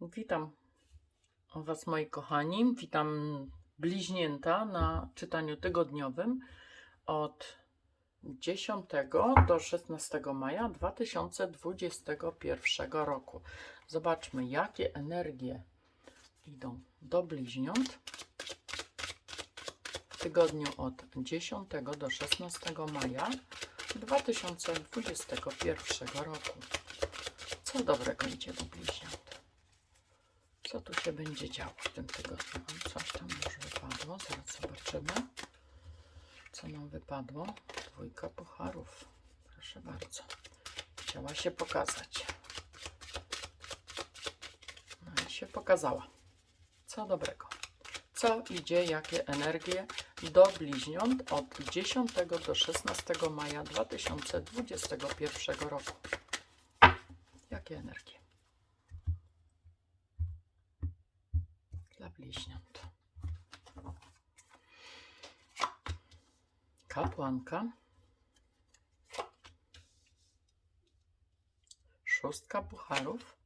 Witam Was, moi kochani. Witam bliźnięta na czytaniu tygodniowym od 10 do 16 maja 2021 roku. Zobaczmy, jakie energie idą do bliźniąt w tygodniu od 10 do 16 maja 2021 roku. Co dobrego idzie do bliźniąt? Co tu się będzie działo w tym tygodniu? Coś tam już wypadło, zaraz zobaczymy. Co nam wypadło? Dwójka pucharów. Proszę bardzo. Chciała się pokazać. No i się pokazała. Co dobrego? Co idzie, jakie energie do bliźniąt od 10 do 16 maja 2021 roku? Jakie energie? dla bliźniąt. Kapłanka. Szóstka pucharów.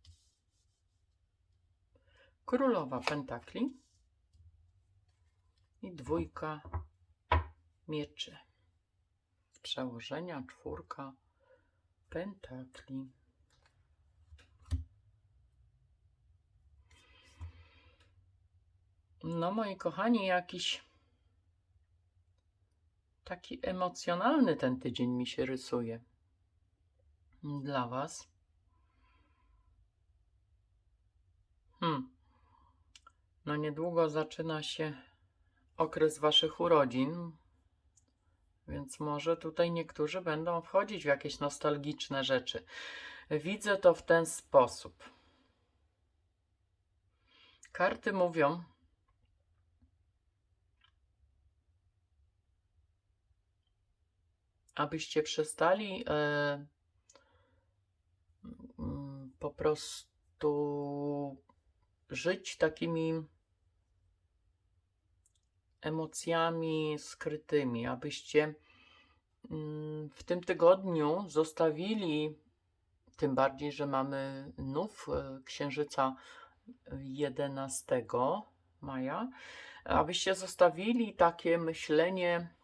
Królowa pentakli. I dwójka mieczy. Przełożenia czwórka pentakli. No, moi kochani, jakiś taki emocjonalny ten tydzień mi się rysuje dla Was. Hmm. No, niedługo zaczyna się okres Waszych urodzin, więc może tutaj niektórzy będą wchodzić w jakieś nostalgiczne rzeczy. Widzę to w ten sposób. Karty mówią, abyście przestali e, mm, po prostu żyć takimi emocjami skrytymi, abyście mm, w tym tygodniu zostawili, tym bardziej, że mamy nów e, księżyca 11 maja, abyście zostawili takie myślenie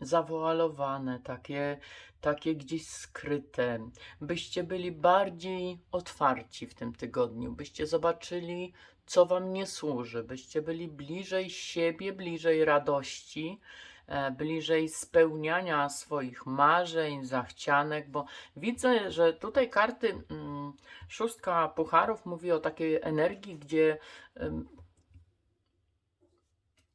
zawoalowane, takie, takie gdzieś skryte, byście byli bardziej otwarci w tym tygodniu, byście zobaczyli, co Wam nie służy, byście byli bliżej siebie, bliżej radości, e, bliżej spełniania swoich marzeń, zachcianek, bo widzę, że tutaj karty mm, szóstka pucharów mówi o takiej energii, gdzie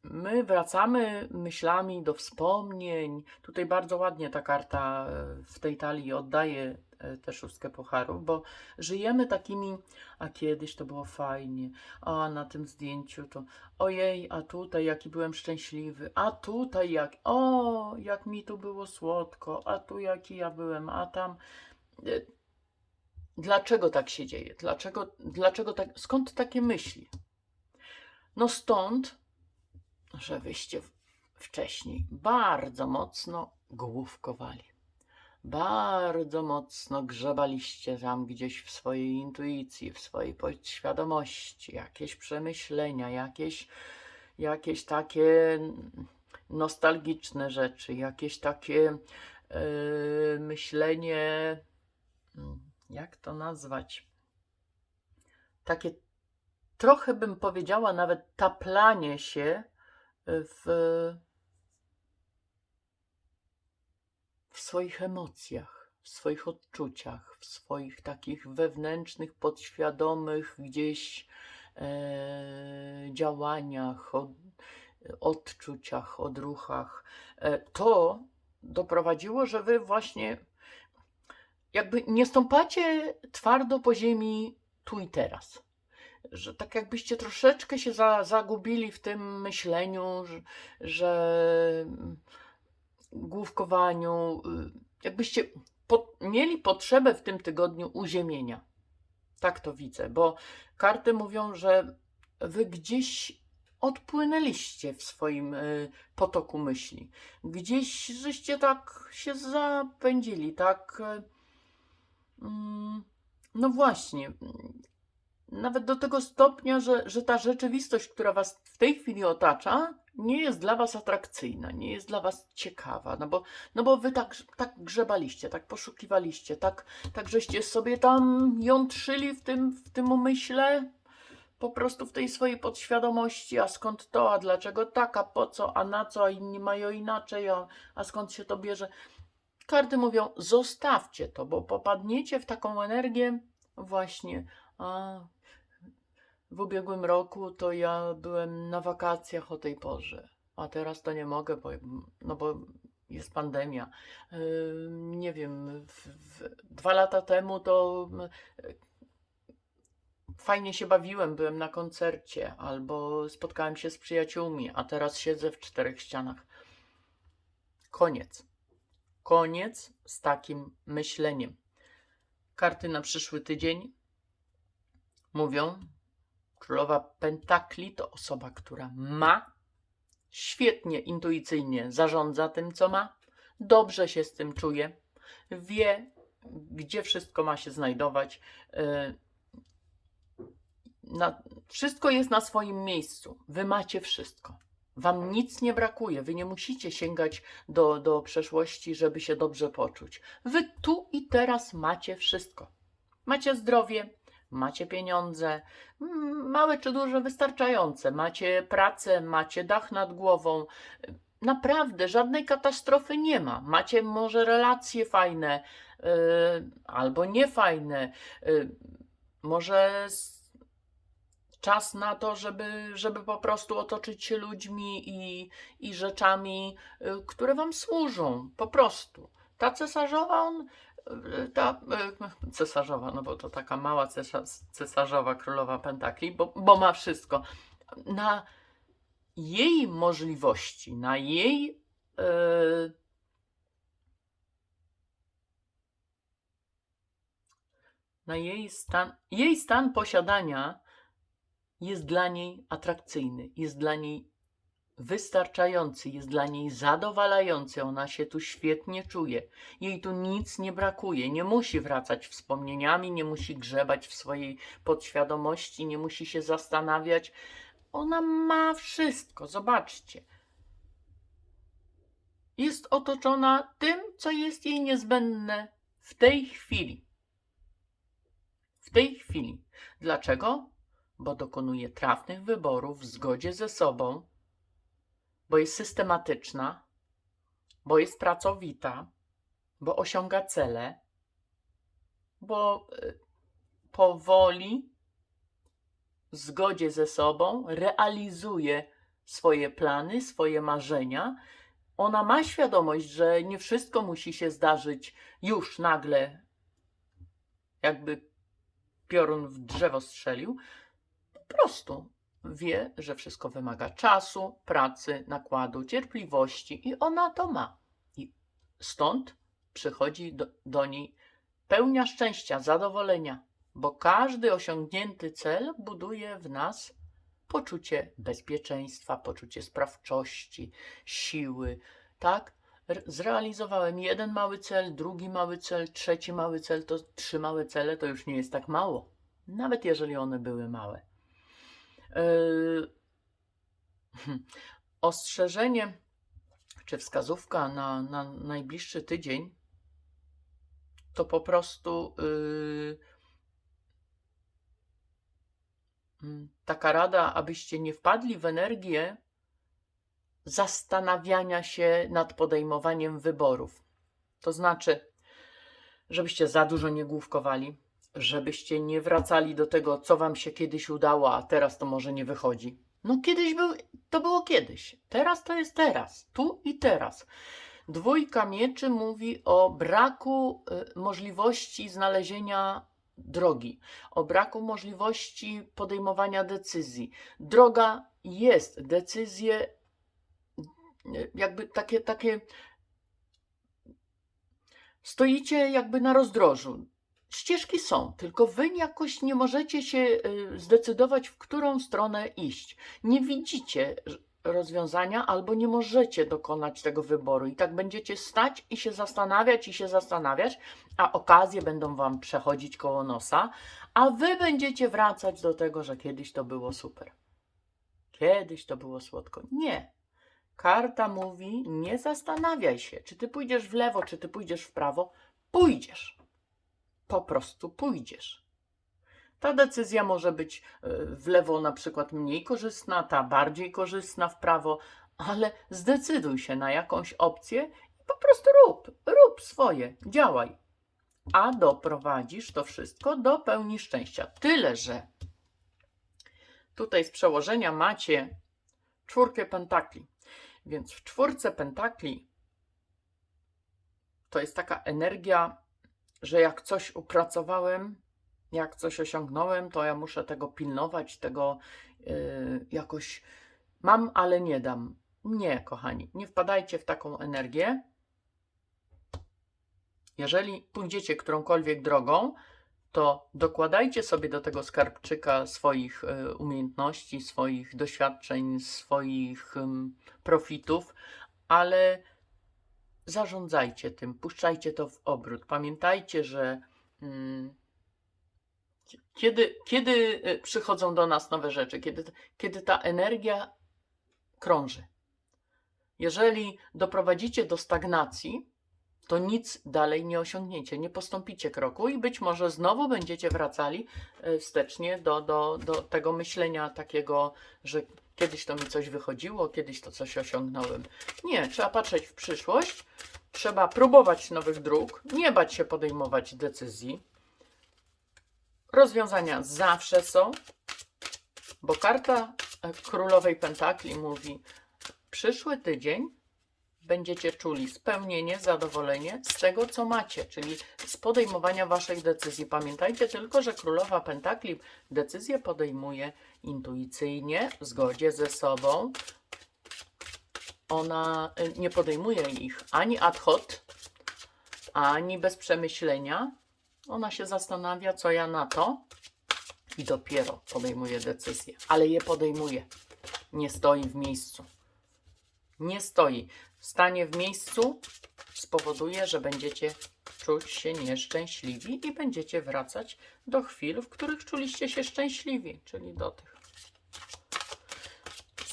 My wracamy myślami do wspomnień. Tutaj bardzo ładnie ta karta e, w tej talii oddaje e, tę szóstkę pucharów, bo żyjemy takimi, a kiedyś to było fajnie, a na tym zdjęciu to ojej, a tutaj jaki byłem szczęśliwy, a tutaj jak, o, jak mi tu było słodko, a tu jaki ja byłem, a tam. E, Dlaczego tak się dzieje? Dlaczego, dlaczego tak, skąd takie myśli? No stąd, że wyście wcześniej bardzo mocno główkowali. Bardzo mocno grzebaliście tam gdzieś w swojej intuicji, w swojej podświadomości, jakieś przemyślenia, jakieś, jakieś takie nostalgiczne rzeczy, jakieś takie yy, myślenie, mm, jak to nazwać? Takie trochę bym powiedziała nawet taplanie się w, w swoich emocjach, w swoich odczuciach, w swoich takich wewnętrznych, podświadomych gdzieś e, działaniach, od, odczuciach, odruchach. E, to doprowadziło, że wy właśnie jakby nie stąpacie twardo po ziemi tu i teraz że tak jakbyście troszeczkę się za, zagubili w tym myśleniu, że, że główkowaniu, y, jakbyście po, mieli potrzebę w tym tygodniu uziemienia. Tak to widzę, bo karty mówią, że wy gdzieś odpłynęliście w swoim y, potoku myśli. Gdzieś żeście tak się zapędzili, tak. y, mm, no właśnie, nawet do tego stopnia, że, że ta rzeczywistość, która was w tej chwili otacza, nie jest dla was atrakcyjna, nie jest dla was ciekawa, no bo, no bo wy tak, tak grzebaliście, tak poszukiwaliście, tak, tak żeście sobie tam jątrzyli w tym, w tym umyśle, po prostu w tej swojej podświadomości, a skąd to, a dlaczego tak, a po co, a na co, a inni mają inaczej, a, a skąd się to bierze. Karty mówią, zostawcie to, bo popadniecie w taką energię właśnie. A w ubiegłym roku to ja byłem na wakacjach o tej porze, a teraz to nie mogę, bo, no bo jest pandemia. Nie wiem, w, w, dwa lata temu to yy, fajnie się bawiłem, byłem na koncercie albo spotkałem się z przyjaciółmi, a teraz siedzę w czterech ścianach. Koniec. Koniec z takim myśleniem. Karty na przyszły tydzień mówią, królowa pentakli to osoba, która ma, świetnie intuicyjnie zarządza tym, co ma, dobrze się z tym czuje, wie, gdzie wszystko ma się znajdować. yy, Na, wszystko jest na swoim miejscu. Wy macie wszystko. Wam nic nie brakuje. Wy nie musicie sięgać do, do przeszłości, żeby się dobrze poczuć. Wy tu i teraz macie wszystko. Macie zdrowie, macie pieniądze, mm, małe czy duże, wystarczające. Macie pracę, macie dach nad głową. Naprawdę żadnej katastrofy nie ma. Macie może relacje fajne yy, albo niefajne. Yy, może czas na to, żeby, żeby po prostu otoczyć się ludźmi i, i rzeczami, y, które wam służą. Po prostu. Ta cesarzowa, on, ta y, cesarzowa, no bo to taka mała cesa- cesarzowa królowa pentakli, bo, bo ma wszystko. Na jej możliwości, na jej y, na jej stan, jej stan posiadania jest dla niej atrakcyjny, jest dla niej wystarczający, jest dla niej zadowalający. Ona się tu świetnie czuje. Jej tu nic nie brakuje. Nie musi wracać wspomnieniami, nie musi grzebać w swojej podświadomości, nie musi się zastanawiać. Ona ma wszystko. Zobaczcie. Jest otoczona tym, co jest jej niezbędne w tej chwili. W tej chwili. Dlaczego? Bo dokonuje trafnych wyborów w zgodzie ze sobą, bo jest systematyczna, bo jest pracowita, bo osiąga cele, bo y, powoli, w zgodzie ze sobą, realizuje swoje plany, swoje marzenia. Ona ma świadomość, że nie wszystko musi się zdarzyć już nagle, jakby piorun w drzewo strzelił. Po prostu wie, że wszystko wymaga czasu, pracy, nakładu, cierpliwości i ona to ma. I stąd przychodzi do, do niej pełnia szczęścia, zadowolenia, bo każdy osiągnięty cel buduje w nas poczucie bezpieczeństwa, poczucie sprawczości, siły, tak? Zrealizowałem jeden mały cel, drugi mały cel, trzeci mały cel, to trzy małe cele to już nie jest tak mało, nawet jeżeli one były małe. Yy, Ostrzeżenie czy wskazówka na, na najbliższy tydzień to po prostu yy, mm, taka rada, abyście nie wpadli w energię zastanawiania się nad podejmowaniem wyborów. To znaczy, żebyście za dużo nie główkowali, żebyście nie wracali do tego, co wam się kiedyś udało, a teraz to może nie wychodzi. No kiedyś był, to było kiedyś, teraz to jest teraz, tu i teraz. Dwójka mieczy mówi o braku y, możliwości znalezienia drogi, o braku możliwości podejmowania decyzji. Droga jest, decyzje jakby takie, takie stoicie jakby na rozdrożu. Ścieżki są, tylko wy jakoś nie możecie się y, zdecydować, w którą stronę iść. Nie widzicie, rozwiązania, albo nie możecie dokonać tego wyboru. I tak będziecie stać i się zastanawiać, i się zastanawiać, a okazje będą wam przechodzić koło nosa, a wy będziecie wracać do tego, że kiedyś to było super. Kiedyś to było słodko. Nie. Karta mówi: nie zastanawiaj się, czy ty pójdziesz w lewo, czy ty pójdziesz w prawo. Pójdziesz. Po prostu pójdziesz. Ta decyzja może być e, w lewo na przykład mniej korzystna, ta bardziej korzystna w prawo, ale zdecyduj się na jakąś opcję i po prostu rób, rób swoje, działaj. A doprowadzisz to wszystko do pełni szczęścia. Tyle, że tutaj z przełożenia macie czwórkę pentakli. Więc w czwórce pentakli to jest taka energia, że jak coś upracowałem, jak coś osiągnąłem, to ja muszę tego pilnować, tego yy, jakoś mam, ale nie dam. Nie, kochani, nie wpadajcie w taką energię. Jeżeli pójdziecie którąkolwiek drogą, to dokładajcie sobie do tego skarbczyka swoich y, umiejętności, swoich doświadczeń, swoich profitów, ale zarządzajcie tym, puszczajcie to w obrót. Pamiętajcie, że mm, kiedy, kiedy y, przychodzą do nas nowe rzeczy, kiedy, kiedy ta energia krąży. Jeżeli doprowadzicie do stagnacji, to nic dalej nie osiągniecie, nie postąpicie kroku i być może znowu będziecie wracali e, wstecznie do, do, do tego myślenia takiego, że kiedyś to mi coś wychodziło, kiedyś to coś osiągnąłem. Nie, trzeba patrzeć w przyszłość, trzeba próbować nowych dróg, nie bać się podejmować decyzji. Rozwiązania zawsze są, bo karta królowej pentakli mówi: przyszły tydzień będziecie czuli spełnienie, zadowolenie z tego, co macie, czyli z podejmowania waszych decyzji. Pamiętajcie tylko, że królowa pentakli decyzje podejmuje intuicyjnie, w zgodzie ze sobą. Ona y, nie podejmuje ich ani ad hoc, ani bez przemyślenia. Ona się zastanawia, co ja na to i dopiero podejmuje decyzje, ale je podejmuje. Nie stoi w miejscu. Nie stoi. Stanie w miejscu spowoduje, że będziecie czuć się nieszczęśliwi i będziecie wracać do chwil, w których czuliście się szczęśliwi, czyli do tych.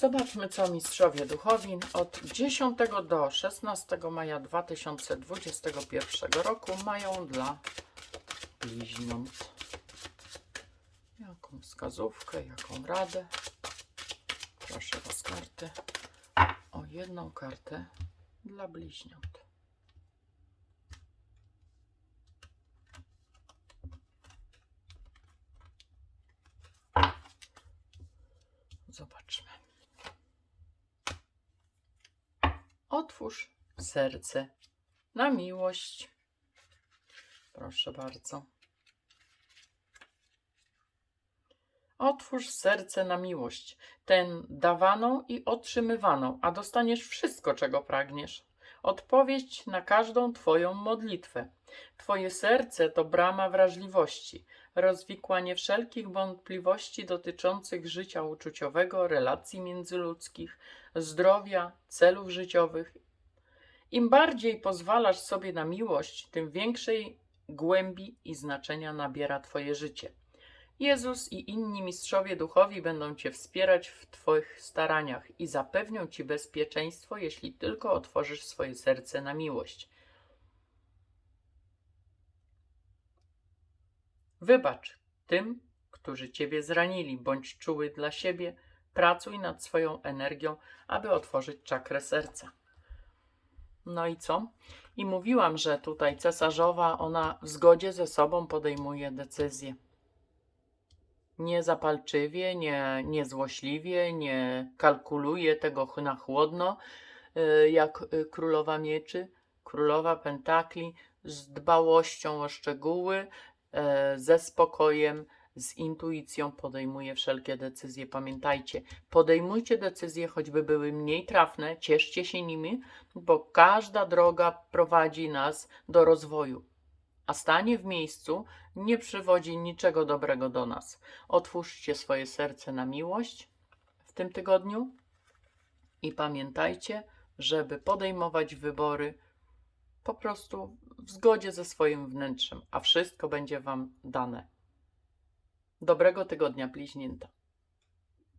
Zobaczmy, co mistrzowie duchowi od 10 do 16 maja 2021 roku mają dla bliźniąt. Jaką wskazówkę, jaką radę? Proszę Was karty o jedną kartę dla bliźniąt. Zobaczmy. Otwórz serce na miłość. Proszę bardzo. Otwórz serce na miłość, ten dawaną i otrzymywaną, a dostaniesz wszystko, czego pragniesz. Odpowiedź na każdą Twoją modlitwę. Twoje serce to brama wrażliwości, rozwikłanie wszelkich wątpliwości dotyczących życia uczuciowego, relacji międzyludzkich, zdrowia, celów życiowych. Im bardziej pozwalasz sobie na miłość, tym większej głębi i znaczenia nabiera Twoje życie. Jezus i inni mistrzowie duchowi będą Cię wspierać w Twoich staraniach i zapewnią Ci bezpieczeństwo, jeśli tylko otworzysz swoje serce na miłość. Wybacz tym, którzy Ciebie zranili, bądź czuły dla siebie, pracuj nad swoją energią, aby otworzyć czakrę serca. No i co? I mówiłam, że tutaj cesarzowa, ona w zgodzie ze sobą podejmuje decyzje nie zapalczywie, nie, nie złośliwie, nie kalkuluje tego na chłodno, y, jak y, królowa mieczy, królowa pentakli, z dbałością o szczegóły, e, ze spokojem, z intuicją podejmuje wszelkie decyzje. Pamiętajcie, podejmujcie decyzje, choćby były mniej trafne, cieszcie się nimi, bo każda droga prowadzi nas do rozwoju a stanie w miejscu nie przywodzi niczego dobrego do nas. Otwórzcie swoje serce na miłość w tym tygodniu I pamiętajcie, żeby podejmować wybory po prostu w zgodzie ze swoim wnętrzem, a wszystko będzie Wam dane. Dobrego tygodnia, bliźnięta.